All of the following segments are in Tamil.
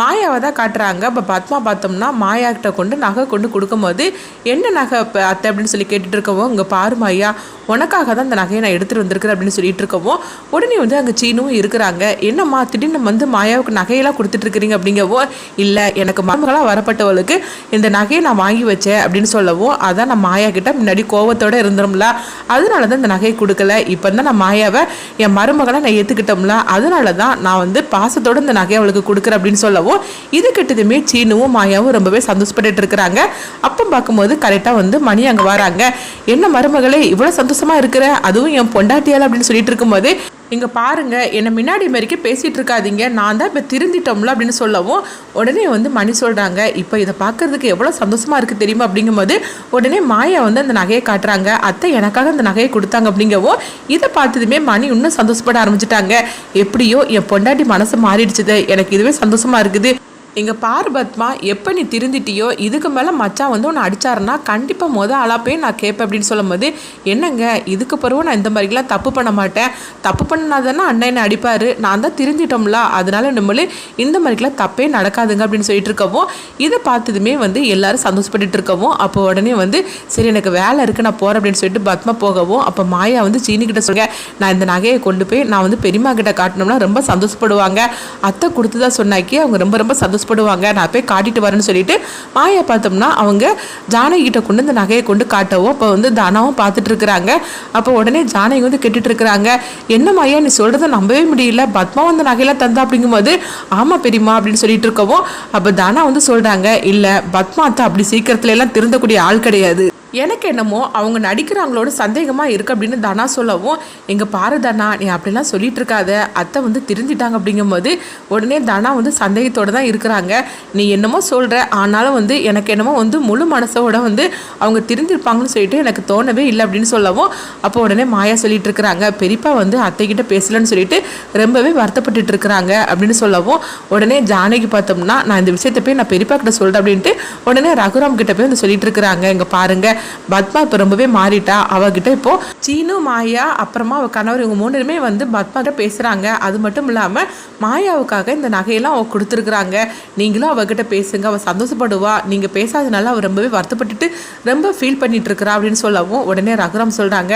மாயாவை தான் காட்டுறாங்க. இப்போ பத்மா பார்த்தோம்னா மாயா கிட்ட கொண்டு நகை கொண்டு கொடுக்கும்போது என்ன நகை இப்போ அத்தை? அப்படின்னு சொல்லி கேட்டுட்டு இருக்கவோ இங்கே பாரு மாயா உனக்காக தான் இந்த நகையை நான் எடுத்துகிட்டு வந்திருக்கிறேன் அப்படின்னு சொல்லிட்டு இருக்கவோ உடனே வந்து அங்கே சீனும் இருக்கிறாங்க. என்னம்மா திடீர்னு வந்து மாயாவுக்கு நகையெல்லாம் கொடுத்துட்டு இருக்கிறீங்க? அப்படிங்கவோ இல்லை எனக்கு மருமகளாக வரப்பட்டவளுக்கு இந்த நகையை நான் வாங்கி வச்சேன் அப்படின்னு சொல்லவும் அதான் நான் மாயா கிட்ட முன்னாடி கோவத்தோடு இருந்தோம்ல அதனால தான் இந்த நகையை கொடுக்கல. இப்போ தான் நான் மாயாவை என் மருமகளை நான் ஏற்றுக்கிட்டோம்ல அதனால தான் நான் வந்து பாசத்தோடு இந்த நகையை அவளுக்கு கொடுக்குறேன் அப்படின்னு சொல்லவும் இது கிட்டதுமே சீனுவும் மாயாவும் ரொம்பவே சந்தோஷப்பட்டுட்டு இருக்கிறாங்க அப்போ பார்க்கும்போது கரெக்டாக வந்து மணி அங்கே வராங்க. என்ன மருமகளே இவ்வளோ சந்தோஷமா இருக்கிற? அதுவும் என் பொண்டாட்டியால்? அப்படின்னு சொல்லிட்டு இருக்கும்போது இங்கே பாருங்கள் என்னை முன்னாடி மாரிக்கே பேசிகிட்டு இருக்காதீங்க. நான் தான் இப்போ திருந்திட்டோம்ல அப்படின்னு சொல்லவும் உடனே வந்து மணி சொல்கிறாங்க இப்போ இதை பார்க்கறதுக்கு எவ்வளோ சந்தோஷமாக இருக்குது தெரியுமா? அப்படிங்கும்போது உடனே மாயா வந்து அந்த நகையை காட்டுறாங்க. அத்தை எனக்காக அந்த நகையை கொடுத்தாங்க அப்படிங்கவும் இதை பார்த்ததுமே மணி இன்னும் சந்தோஷப்பட ஆரம்பிச்சிட்டாங்க. எப்படியோ என் பொண்டாட்டி மனசு மாறிடுச்சுது. எனக்கு இதுவே சந்தோஷமாக இருக்குது. இங்கே பார் பத்மா எப்போ நீ திருந்திட்டியோ இதுக்கு மேலே மச்சான் வந்து உன்னை அடித்தாருன்னா கண்டிப்பாக மொதல் ஆளாக போய் நான் கேட்பேன் அப்படின்னு சொல்லும்போது என்னங்க இதுக்கு பிறகு நான் இந்த மாதிரிலாம் தப்பு பண்ண மாட்டேன். தப்பு பண்ணாதானே அண்ணன் என்னை அடிப்பார். நான் தான் திருந்திட்டோம்ல. அதனால நம்மளு இந்த மாதிரிலாம் தப்பே நடக்காதுங்க அப்படின்னு சொல்லிட்டு இருக்கவும் இதை பார்த்ததுமே வந்து எல்லாரும் சந்தோஷப்பட்டுட்டு இருக்கவும் அப்போ உடனே வந்து சரி எனக்கு வேலை இருக்குது நான் போகிறேன் அப்படின்னு சொல்லிட்டு பத்மா போகவும் அப்போ மாயா வந்து சீனிக்கிட்ட சொல்லுங்க நான் இந்த நகையை கொண்டு போய் நான் வந்து பெரியம்மா கிட்ட காட்டினோம்னா ரொம்ப சந்தோஷப்படுவாங்க. அத்தை கொடுத்ததா சொன்னாக்கி அவங்க ரொம்ப ரொம்ப சந்தோஷம் சந்தோஷப்படுவாங்க நான் போய் காட்டிட்டு வரேன்னு சொல்லிட்டு மாயா பார்த்தோம்னா அவங்க ஜானகிட்ட கொண்டு இந்த நகையை கொண்டு காட்டவும் அப்போ வந்து தனாவும் பார்த்துட்டு இருக்கிறாங்க. அப்போ உடனே ஜானகி வந்து கேட்டுட்டு இருக்கிறாங்க என்ன மாயா நீ சொல்கிறத நம்பவே முடியல. பத்மா வந்து நகையெல்லாம் தந்தா அப்படிங்கும்போது ஆமாம் பெரியம்மா அப்படின்னு சொல்லிட்டு இருக்கவும் அப்போ தனா வந்து சொல்கிறாங்க இல்லை பத்மா அத்தை அப்படி சீக்கிரத்துல எல்லாம் திருந்தக்கூடிய ஆள் கிடையாது. எனக்கு என்னமோ அவங்க நடிக்கிறவங்களோட சந்தேகமாக இருக்குது அப்படின்னு தனா சொல்லவும் எங்கள் பாரு தனா நீ அப்படிலாம் சொல்லிட்டு இருக்காத. அத்தை வந்து திருந்திட்டாங்க அப்படிங்கும்போது உடனே தனா வந்து சந்தேகத்தோடு தான் இருக்கிறாங்க. நீ என்னமோ சொல்கிற ஆனாலும் வந்து எனக்கு என்னமோ வந்து முழு மனசோட வந்து அவங்க திருந்திருப்பாங்கன்னு சொல்லிட்டு எனக்கு தோணவே இல்லை அப்படின்னு சொல்லவும் அப்போ உடனே மாயா சொல்லிட்டு இருக்கிறாங்க. பெரியப்பா வந்து அத்தைக்கிட்ட பேசலன்னு சொல்லிட்டு ரொம்பவே வருத்தப்பட்டுட்டு இருக்கிறாங்க அப்படின்னு சொல்லவும் உடனே ஜானகி பார்த்தோம்னா நான் இந்த விஷயத்தை போய் நான் பெரியப்பா கிட்ட சொல்கிறேன் அப்படின்ட்டு உடனே ரகுராம் கிட்ட போய் வந்து சொல்லிட்டு இருக்கிறாங்க. இங்கே பாருங்க பத்மா இப்போ ரொம்பவே மாறிட்டா. அவகிட்ட இப்போ சீனு மாயா அப்புறமா அவள் கணவர் இவங்க மூணு பேருமே வந்து பத்மா கிட்ட பேசுகிறாங்க அது மட்டும் இல்லாமல் மாயாவுக்காக இந்த நகையெல்லாம் அவள் கொடுத்துருக்குறாங்க. நீங்களும் அவகிட்ட பேசுங்க அவள் சந்தோஷப்படுவா. நீங்கள் பேசாதனால அவள் ரொம்பவே வருத்தப்பட்டுட்டு ரொம்ப ஃபீல் பண்ணிட்டு இருக்கிறா அப்படின்னு சொல்லவும் உடனே ரகுராம் சொல்கிறாங்க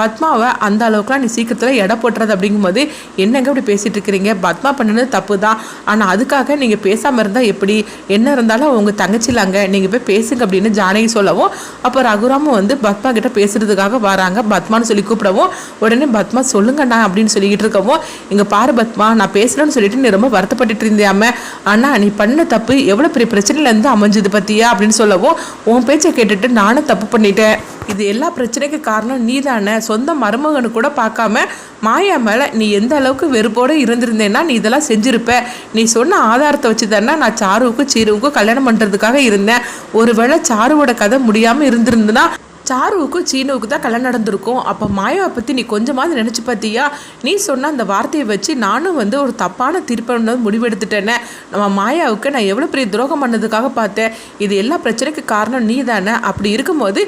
பத்மாவை அந்த அளவுக்குலாம் நீ சீக்கிரத்தில் எடை போட்டுறது. அப்படிங்கும்போது என்னங்க இப்படி பேசிட்டு இருக்கிறீங்க பத்மா பண்ணினது தப்பு தான் ஆனால் அதுக்காக நீங்கள் பேசாமல் இருந்தால் எப்படி? என்ன இருந்தாலும் உங்கள் தங்கச்சிலாங்க. நீங்கள் போய் பேசுங்க அப்படின்னு ஜானகி சொல்லவும் அப்போ ரகுராமும் வந்து பத்மா கிட்ட பேசுறதுக்காக வராங்க. பத்மான்னு சொல்லி கூப்பிடவும் உடனே பத்மா சொல்லுங்கண்ணா அப்படின்னு சொல்லிக்கிட்டு இருக்கவும் இங்கே பாரு பத்மா நான் பேசலன்னு சொல்லிட்டு நீ ரொம்ப வருத்தப்பட்டுட்டு இருந்தியாம. ஆனால் நீ பண்ண தப்பு எவ்வளோ பெரிய பிரச்சனையிலேருந்து அமைஞ்சது பத்தியா அப்படின்னு சொல்லவும் உன் பேச்சை கேட்டுட்டு நானும் தப்பு பண்ணிட்டேன். இது எல்லா பிரச்சனைக்கு காரணம் நீ தானே சொந்த மருமகனு கூட பார்க்காம மாயா மேலே நீ எந்த அளவுக்கு வெறுப்போடு இருந்திருந்தேன்னா நீ இதெல்லாம் செஞ்சுருப்ப. நீ சொன்ன ஆதாரத்தை வச்சு தானே நான் சாருவுக்கும் சீருவுக்கும் கல்யாணம் பண்ணுறதுக்காக இருந்தேன். ஒருவேளை சாருவோட கதை முடியாமல் இருந்திருந்துன்னா சாருவுக்கும் சீனுவுக்கு தான் கல்யாணம் நடந்திருக்கும். அப்போ மாயாவை பற்றி நீ கொஞ்சமாவது நினச்சி பார்த்தியா நீ சொன்ன அந்த வார்த்தையை வச்சு நானும் வந்து ஒரு தப்பான தீர்ப்பு முடிவெடுத்துட்டேனே. நம்ம மாயாவுக்கு நான் எவ்வளோ பெரிய துரோகம் பண்ணதுக்காக பார்த்தேன். இது எல்லா பிரச்சனைக்கு காரணம் நீ தானே அப்படி இருக்கும்போது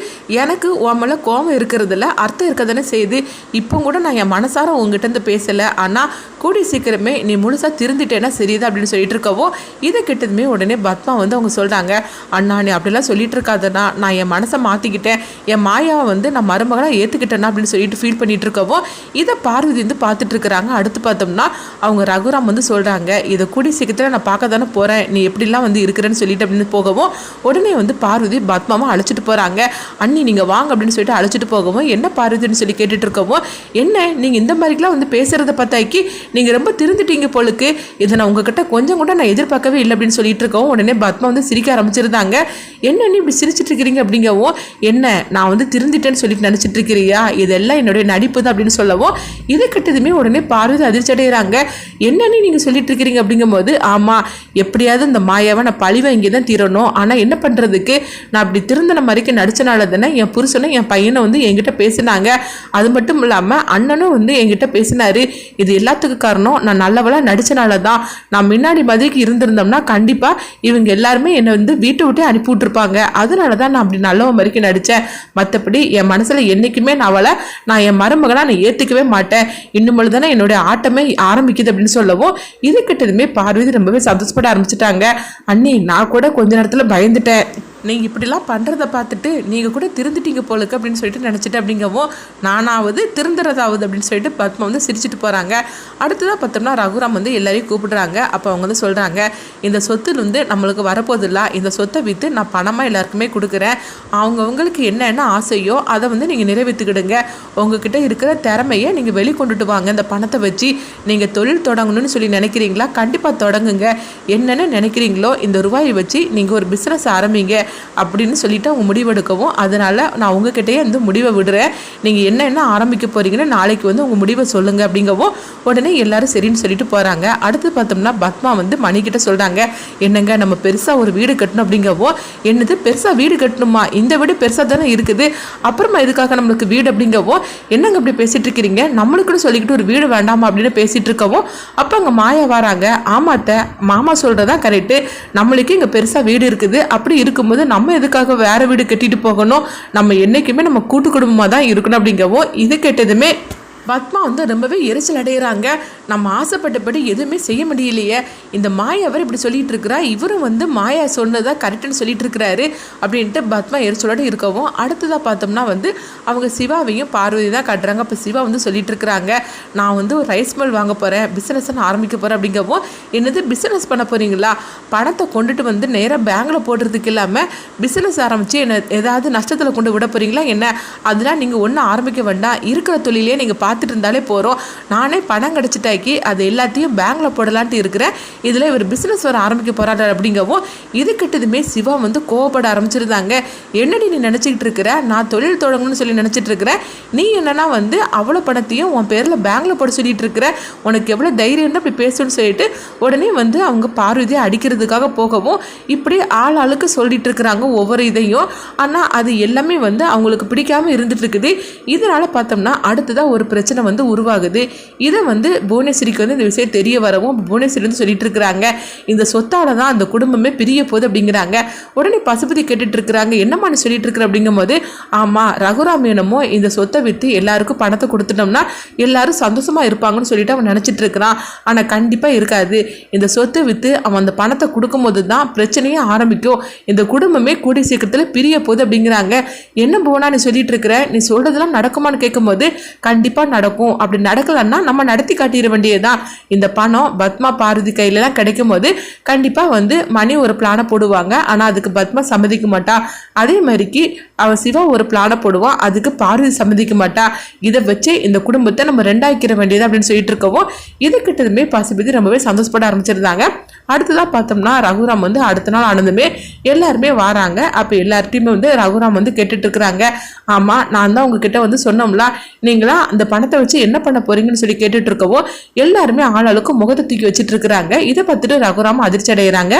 எனக்கு உன் மேலே கோபம் இருக்கிறதுல அர்த்தம் இருக்க தானே செய்யுது. இப்போ கூட நான் என் மனசார உங்ககிட்டருந்து பேசலை. ஆனால் கூடி சீக்கிரமே நீ முழுசாக திருந்திட்டேன்னா சரியுது அப்படின்னு சொல்லிட்டு இருக்கவோ இதை கிட்டதுமே உடனே பத்மா வந்து அவங்க சொல்கிறாங்க அண்ணா நீ அப்படிலாம் சொல்லிட்டு இருக்காதண்ணா. நான் என் மனசை மாற்றிக்கிட்டேன் என் மாயாவை வந்து நான் மருமகளாக ஏற்றுக்கிட்டேன்னா அப்படின்னு சொல்லிட்டு ஃபீல் பண்ணிட்டு இருக்கவும் இதை பார்வதி வந்து பார்த்துட்டு இருக்கிறாங்க அடுத்து பார்த்தோம்னா அவங்க ரகுராம் வந்து சொல்கிறாங்க இதை கூடி சீக்கிரத்தில் நான் பார்க்க தானே போகிறேன் நீ எப்படிலாம் வந்து இருக்கிறேன்னு சொல்லிட்டு அப்படின்னு போகவும் உடனே வந்து பார்வதி பத்மாவும் அழைச்சிட்டு போகிறாங்க அண்ணி நீங்கள் வாங்க அப்படின்னு சொல்லிட்டு அழைச்சிட்டு போகவும் என்ன பார்வதின்னு சொல்லி கேட்டுட்டு இருக்கவும் என்ன? நீங்கள் இந்த மாதிரிலாம் வந்து பேசுகிறத பார்த்தாக்கி நீங்கள் ரொம்ப திருந்துட்டீங்க போலுக்கு. இதை நான் உங்ககிட்ட கொஞ்சம் கூட நான் எதிர்பார்க்கவே இல்லை அப்படின்னு சொல்லிட்டு இருக்கவும் உடனே பத்மா வந்து சிரிக்க ஆரம்பிச்சிருந்தாங்க. என்ன நீ இப்படி சிரிச்சிட்டு இருக்கிறீங்க அப்படிங்கவும் என்ன? நான் வந்து திருந்திட்டேன்னு சொல்லிட்டு நினச்சிட்டு இருக்கிறியா இதெல்லாம் என்னுடைய நடிப்பு தான் அப்படின்னு சொல்லவும் இதை கிட்டதுமே உடனே பார்வதி அதிர்ச்சி அடைகிறாங்க என்னன்னு நீங்கள் சொல்லிட்டு இருக்கிறீங்க அப்படிங்கும்போது ஆமாம் எப்படியாவது இந்த மாயாவை நான் பழி வாங்கி தான் தீரணும். ஆனால் என்ன பண்ணுறதுக்கு நான் அப்படி திருந்தின மாதிரிக்கு நடிச்சனால தானே என் புருஷனும் என் பையனை வந்து என்கிட்ட பேசினாங்க. அது மட்டும் இல்லாமல் அண்ணனும் வந்து என்கிட்ட பேசினாரு. இது எல்லாத்துக்கும் காரணம் நான் நல்லவளாக நடிச்சனால தான். நான் முன்னாடி மாதிரிக்கு இருந்திருந்தோம்னா கண்டிப்பாக இவங்க எல்லாருமே என்னை வந்து வீட்டை விட்டே அனுப்பி விட்டுருப்பாங்க. அதனால தான் நான் அப்படி நல்லவன் மாதிரிக்கு நடித்தேன் மற்றபடி என் மனசில் என்றைக்குமே நான் அவளை நான் என் மருமகளாக நான் ஏற்றுக்கவே மாட்டேன். இன்னும் தானே என்னுடைய ஆட்டமே ஆரம்பிக்குது அப்படின்னு சொல்லவும் இதுக்கிட்டதுமே பார்வதி ரொம்பவே சந்தோஷப்பட ஆரம்பிச்சிட்டாங்க. அண்ணி நான் கூட கொஞ்ச நேரத்தில் பயந்துட்டேன். நீங்கள் இப்படிலாம் பண்ணுறத பார்த்துட்டு நீங்கள் கூட திருந்துட்டீங்க போலுக்கு அப்படின்னு சொல்லிட்டு நினச்சிட்டு அப்படிங்கவும் நானாவது திருந்துறதாவது அப்படின்னு சொல்லிட்டு பத்மா வந்து சிரிச்சிட்டு போகிறாங்க அடுத்ததாக பார்த்தோம்னா ரகுராம் வந்து எல்லாரையும் கூப்பிடுறாங்க. அப்போ அவங்க வந்து சொல்கிறாங்க இந்த சொத்து வந்து நம்மளுக்கு வரப்போதில்ல இந்த சொத்தை விற்று நான் பணமாக எல்லாருக்குமே கொடுக்குறேன். அவங்கவுங்களுக்கு என்னென்ன ஆசையோ அதை வந்து நீங்கள் நிறைவேற்றிக்கிடுங்க. உங்ககிட்ட இருக்கிற திறமையை நீங்கள் வெளிக்கொண்டுட்டு வாங்க. இந்த பணத்தை வச்சு நீங்கள் தொழில் தொடங்கணும்னு சொல்லி நினைக்கிறீங்களா? கண்டிப்பாக தொடங்குங்க. என்னென்ன நினைக்கிறீங்களோ இந்த ரூபாயை வச்சு நீங்கள் ஒரு பிஸ்னஸ் ஆரம்பிங்க. அப்படின்னு சொல்லிட்டு அவங்க முடிவெடுக்கவும் அதனால் நான் உங்ககிட்டயே வந்து முடிவை விடுறேன். நீங்கள் என்ன என்ன ஆரம்பிக்க போகிறீங்கன்னு நாளைக்கு வந்து உங்கள் முடிவை சொல்லுங்கள் அப்படிங்கவும் உடனே எல்லாரும் சரின்னு சொல்லிட்டு போகிறாங்க அடுத்து பார்த்தோம்னா பத்மா வந்து மணிக்கிட்ட சொல்கிறாங்க என்னங்க நம்ம பெருசாக ஒரு வீடு கட்டணும் அப்படிங்கவோ என்னது பெருசாக வீடு கட்டணுமா? இந்த வீடு பெருசாக தானே இருக்குது. அப்புறமா இதுக்காக நம்மளுக்கு வீடு அப்படிங்கவோ என்னங்க இப்படி பேசிகிட்டு இருக்கிறீங்க நம்மளுக்குன்னு சொல்லிக்கிட்டு ஒரு வீடு வேண்டாமா அப்படின்னு பேசிகிட்டு இருக்கவும் அப்போ அங்கே மாயா வராங்க. ஆமாத்த மாமா சொல்கிறதா கரெக்டு நம்மளுக்கு இங்கே பெருசாக வீடு இருக்குது. அப்படி இருக்கும்போது நம்ம எதுக்காக வேற வீடு கட்டிட்டு போகணும்? நம்ம என்றைக்குமே நம்ம கூட்டு குடும்பமாக தான் இருக்கணும் அப்படிங்கவும் இது கேட்டதுமே பத்மா வந்து ரொம்பவே எரிச்சல் அடைகிறாங்க நம்ம ஆசைப்பட்டபடி எதுவுமே செய்ய முடியலையே. இந்த மாயாவர் இப்படி சொல்லிட்டு இருக்கிறா இவரும் வந்து மாயா சொன்னதாக கரெக்டுன்னு சொல்லிட்டு இருக்கிறாரு அப்படின்ட்டு பத்மா எரிச்சலோடு இருக்கவும் அடுத்ததாக பார்த்தோம்னா வந்து அவங்க சிவாவையும் பார்வதி தான் காட்டுறாங்க. அப்போ சிவா வந்து சொல்லிட்டு இருக்கிறாங்க நான் வந்து ஒரு ரைஸ் மில் வாங்க போகிறேன் பிஸ்னஸ் நான் ஆரம்பிக்க போகிறேன் அப்படிங்கவும் என்னது பிஸ்னஸ் பண்ண போகிறீங்களா பணத்தை கொண்டுட்டு வந்து நேராக பேங்கில் போடுறதுக்கு இல்லாமல் பிஸ்னஸ் ஆரம்பித்து என்ன ஏதாவது நஷ்டத்தில் கொண்டு விட போகிறீங்களா என்ன? அதெல்லாம் நீங்கள் ஒன்றும் ஆரம்பிக்க வேண்டாம். இருக்கிற தொழிலே நீங்கள் பார்த்துட்டு இருந்தாலே போகிறோம் நானே பணம் கிடச்சிட்டாக்கி அது எல்லாத்தையும் பேங்கில் போடலான்ட்டு இருக்கிறேன். இதில் இவர் பிஸ்னஸ் வர ஆரம்பிக்க போகிறாரு அப்படிங்கவும் இது கிட்டதுமே சிவா வந்து கோவப்பட ஆரம்பிச்சிருந்தாங்க. என்னடி நீ நினச்சிக்கிட்டு இருக்கிற? நான் தொழில் தொடங்கணும்னு சொல்லி நினச்சிட்டு இருக்கிறேன். நீ என்னன்னா வந்து அவ்வளோ பணத்தையும் உன் பேரில் பேங்கில் போட சொல்லிட்டு இருக்கிற. உனக்கு எவ்வளோ தைரியம்னு அப்படி பேசணும்னு சொல்லிட்டு உடனே வந்து அவங்க பார்வதியை அடிக்கிறதுக்காக போகவும் இப்படி ஆள் ஆளுக்கு சொல்லிட்டு இருக்கிறாங்க ஒவ்வொரு இதையும். ஆனால் அது எல்லாமே வந்து அவங்களுக்கு பிடிக்காம இருந்துட்டு இருக்குது. இதனால பார்த்தோம்னா அடுத்ததாக ஒரு பிரச்சனை பிரச்சனை வந்து உருவாகுது. இதை வந்து புவனேஸ்வரிக்கு வந்து இந்த விஷயம் தெரிய வரவும் புவனேஸ்வரி வந்து சொல்லிட்டு இருக்கிறாங்க. இந்த சொத்தால தான் அந்த குடும்பமே பிரிய போகுது அப்படிங்கிறாங்க. உடனே பசுபதி கேட்டுட்டு இருக்கிறாங்க. என்னம்மா நீ சொல்லிட்டு இருக்கிற அப்படிங்கும்போது ஆமாம் ரகுராம் என்னமோ இந்த சொத்தை விற்று எல்லாருக்கும் பணத்தை கொடுத்துட்டோம்னா எல்லாரும் சந்தோஷமா இருப்பாங்கன்னு சொல்லிட்டு அவன் நினச்சிட்டு இருக்கிறான். ஆனால் கண்டிப்பாக இருக்காது. இந்த சொத்தை விற்று அவன் அந்த பணத்தை கொடுக்கும்போது தான் பிரச்சனையே ஆரம்பிக்கும். இந்த குடும்பமே கூடி சீக்கிரத்தில் பிரிய போகுது அப்படிங்கிறாங்க. என்ன போனா நீ சொல்லிட்டு இருக்கிற? நீ சொல்றதெல்லாம் நடக்குமான்னு கேட்கும்போது கண்டிப்பாக நடக்கும். அப்படி நடக்கலன்னா நம்ம நடத்தி காட்டிட வேண்டியதுதான். இந்த பணம் பத்மா பாரதி கையிலலாம் கிடைக்கும் போது கண்டிப்பாக வந்து மணி ஒரு பிளானை போடுவாங்க. ஆனால் அதுக்கு பத்மா சம்மதிக்க மாட்டா. அதே மாதிரிக்கு அவன் சிவா ஒரு பிளானை போடுவான் அதுக்கு பாரதி சம்மதிக்க மாட்டா. இதை வச்சு இந்த குடும்பத்தை நம்ம ரெண்டாக்கிற வேண்டியது அப்படின்னு சொல்லிட்டு இருக்கவும் இது கிட்டதுமே பசுபதி ரொம்பவே சந்தோஷப்பட ஆரம்பிச்சிருந்தாங்க. அடுத்ததாக பார்த்தோம்னா ரகுராம் வந்து அடுத்த நாள் ஆனதுமே எல்லாருமே வராங்க. அப்போ எல்லார்ட்டையுமே வந்து ரகுராம் வந்து கேட்டுட்டு இருக்கிறாங்க. ஆமாம் நான் தான் உங்ககிட்ட வந்து சொன்னோம்ல நீங்களா அந்த பணத்தை வச்சு என்ன பண்ண போறீங்கன்னு சொல்லி கேட்டுட்டு இருக்கவோ எல்லாருமே ஆளாளுக்கும் முகத்தை தூக்கி வச்சுட்டு இருக்கிறாங்க. இதை பார்த்துட்டு ரகுராம அதிர்ச்சி அடைகிறாங்க.